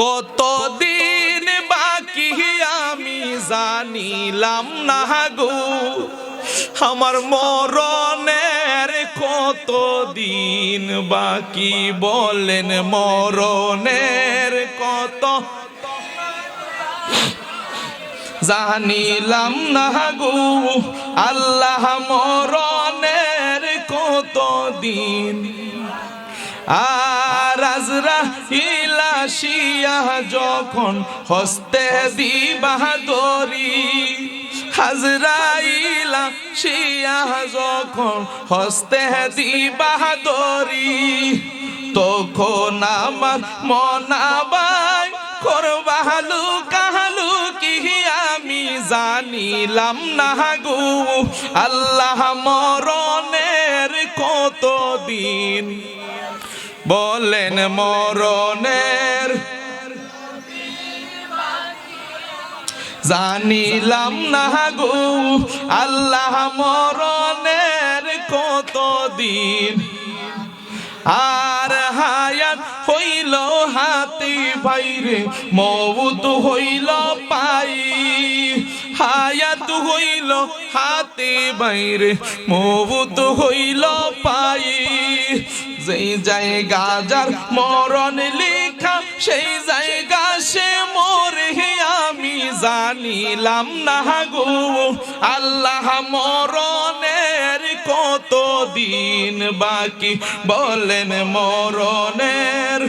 কতদিন বাকি আমি জানিলাম না গো। আমার মরণের কতদিন বাকি বলেন, মরণের কত? জানিলাম না গো। আল্লাহ মরণের কতদিন? আর আজরা ইলাশিয়া যখন হস্তে দিবাদরি হাজরাইলা শিয়া যখন হস্তে দিবাদরি তখন আমার মনাবাই করবাহালু কাহালু কি আমি জানিলাম না গো। আল্লাহ মরণের কতদিন বলেন মরণের জানিলাম না গো, আল্লাহ মরণের কতদিন আর হায়াত হইল হাতি ভাইরে মৌত হইল পাই হাতি বাইরে, মৌত হইল পাই যেই জায়গা যার মরণ লেখা, সেই জায়গা সে মরে আমি জানিলাম না গো। আল্লাহ মরণের কত দিন বাকি? বলেন মরণের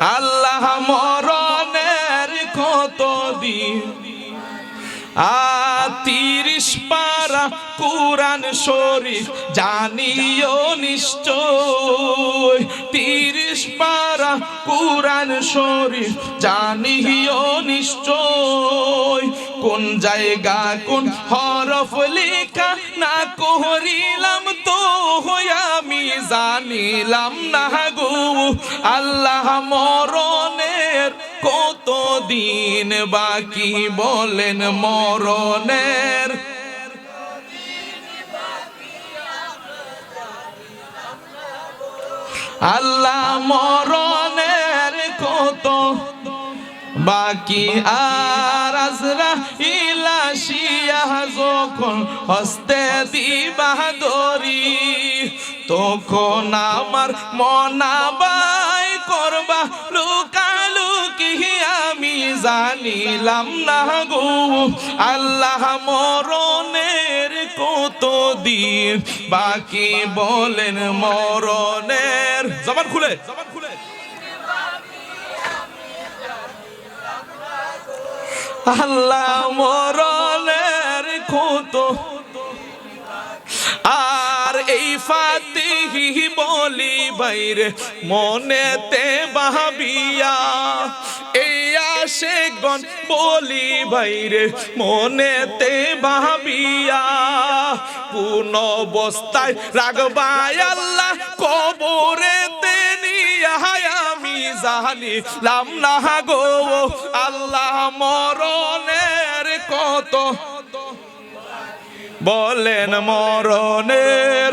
আল্লাহ মরণের কত দিন? তিরিশ পারা কোরআন শরীফ জানিও নিশ্চয়। তিরিশ পারা কোরআন শরীফ জানিও নিশ্চয়। কোন জায়গা কোন হরফ লেখা না আমি জানিলাম না গো, আল্লাহ মরণের কত দিন বাকি বলেন মরণের? আল্লাহ মরণের কত বাকি? আর আজরা ইলাশিয়া যখন হস্তে দিবাদরি তখন আমার মনাবাই করবা, লুকালুকি আমি জানিলাম না গো। আল্লাহ মরণের কত দিন বাকি বলেন মরণের। জবান খুলে। জবান খুলে আল্লাহ মরণের ফাতিহি বলি বাইরে, মনেতে বাহাবিয়া এই গন বলি বাইরে, মনেতে ভাবিয়া, কোন অবস্থায় রাগবাই আল্লাহ কবরেতে নিয়া আমি জানি লাম না গো, আল্লাহ মরণের কত। বলেন মরণের